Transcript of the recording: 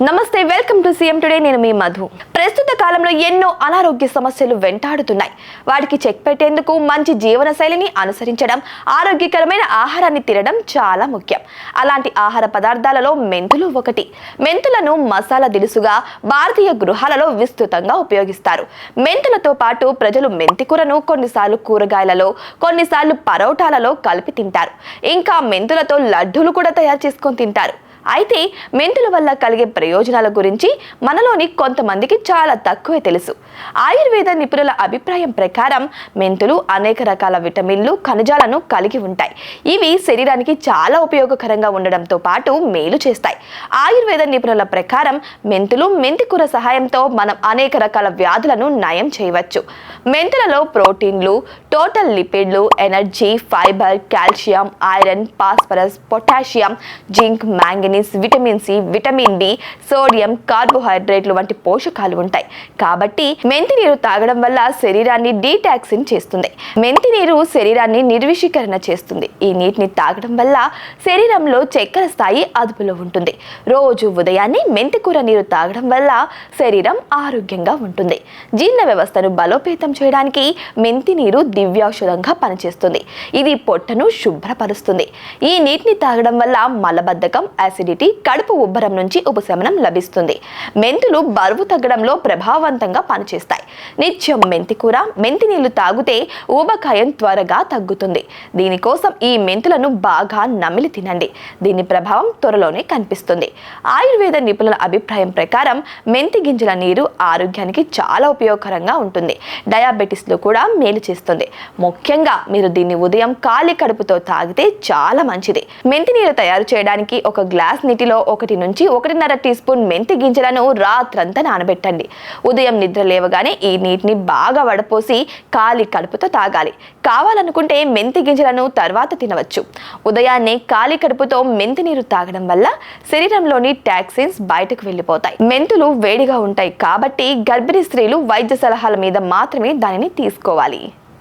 నమస్తే welcome to CM today. నేను మీ మధు. ప్రస్తుత కాలంలో ఎన్నో అనారోగ్య సమస్యలు వెంటాడుతున్నాయి. వాటికి చెక్ పెట్టేందుకు మంచి జీవన శైలిని అనుసరించడం ఆరోగ్యకరమైన ఆహారాన్ని తినడం చాలా ముఖ్యం. అలాంటి ఆహార పదార్థాలలో మెంతులు ఒకటి. మెంతులను మసాలా దినుసుగా భారతీయ గృహాలలో విస్తృతంగా ఉపయోగిస్తారు. మెంతులతో పాటు ప్రజలు మెంతికూరను కొన్నిసార్లు కూరగాయలలో కొన్నిసార్లు పరోటాలలో కలిపి తింటారు. ఇంకా మెంతులతో లడ్డూలు కూడా తయారు చేసుకొని తింటారు. అయితే మెంతుల వల్ల కలిగే ప్రయోజనాల గురించి మనలోని కొంతమందికి చాలా తక్కువే తెలుసు. ఆయుర్వేద నిపుణుల అభిప్రాయం ప్రకారం మెంతులు అనేక రకాల విటమిన్లు ఖనిజాలను కలిగి ఉంటాయి. ఇవి శరీరానికి చాలా ఉపయోగకరంగా ఉండడంతో పాటు మేలు చేస్తాయి. ఆయుర్వేద నిపుణుల ప్రకారం మెంతులు మెంతికూర సహాయంతో మనం అనేక రకాల వ్యాధులను నయం చేయవచ్చు. మెంతులలో ప్రోటీన్లు total లిపిడ్లు energy fibre calcium iron phosphorus potassium zinc manganese vitamin C vitamin D sodium కార్బోహైడ్రేట్లు వంటి పోషకాలు ఉంటాయి. కాబట్టి మెంతి నీరు తాగడం వల్ల శరీరాన్ని డీటాక్సిన్ చేస్తుంది. మెంతి నీరు శరీరాన్ని నిర్విషీకరణ చేస్తుంది. ఈ నీటిని తాగడం వల్ల శరీరంలో చక్కెర స్థాయి అదుపులో ఉంటుంది. రోజు ఉదయాన్నే మెంతి కూర నీరు తాగడం వల్ల శరీరం ఆరోగ్యంగా ఉంటుంది. జీర్ణ వ్యవస్థను బలోపేతం చేయడానికి మెంతి నీరు దివ్యౌషధంగా పనిచేస్తుంది. ఇది పొట్టను శుభ్రపరుస్తుంది. ఈ నీటిని తాగడం వల్ల మలబద్ధకం యాసిడిటీ కడుపు ఉబ్బరం నుంచి ఉపశమనం లభిస్తుంది. మెంతులు బరువు తగ్గడంలో ప్రభావవంతంగా పనిచేస్తాయి. నిత్యం మెంతి కూర మెంతి నీళ్ళు తాగితే ఊబకాయం త్వరగా తగ్గుతుంది. దీనికోసం ఈ మెంతులను బాగా నమిలి తినండి. దీని ప్రభావం త్వరలోనే కనిపిస్తుంది. ఆయుర్వేద నిపుణుల అభిప్రాయం ప్రకారం మెంతి గింజల నీరు ఆరోగ్యానికి చాలా ఉపయోగకరంగా ఉంటుంది. డయాబెటీస్లో కూడా మేలు చేస్తుంది. ముఖ్యంగా మీరు దీన్ని ఉదయం ఖాళీ కడుపుతో తాగితే చాలా మంచిది. మెంతి నీరు తయారు చేయడానికి ఒక గ్లాస్ నీటిలో ఒకటి నుంచి ఒకటిన్నర టీ స్పూన్ మెంతి గింజలను రాత్రంతా నానబెట్టండి. ఉదయం నిద్ర లేవగానే ఈ నీటిని బాగా వడపోసి ఖాళీ కడుపుతో తాగాలి. కావాలనుకుంటే మెంతి గింజలను తర్వాత తినవచ్చు. ఉదయాన్నే ఖాళీ కడుపుతో మెంతి నీరు తాగడం వల్ల శరీరంలోని టాక్సిన్స్ బయటకు వెళ్ళిపోతాయి. మెంతులు వేడిగా ఉంటాయి కాబట్టి గర్భిణీ స్త్రీలు వైద్య సలహాల మీద మాత్రమే దానిని తీసుకోవాలి.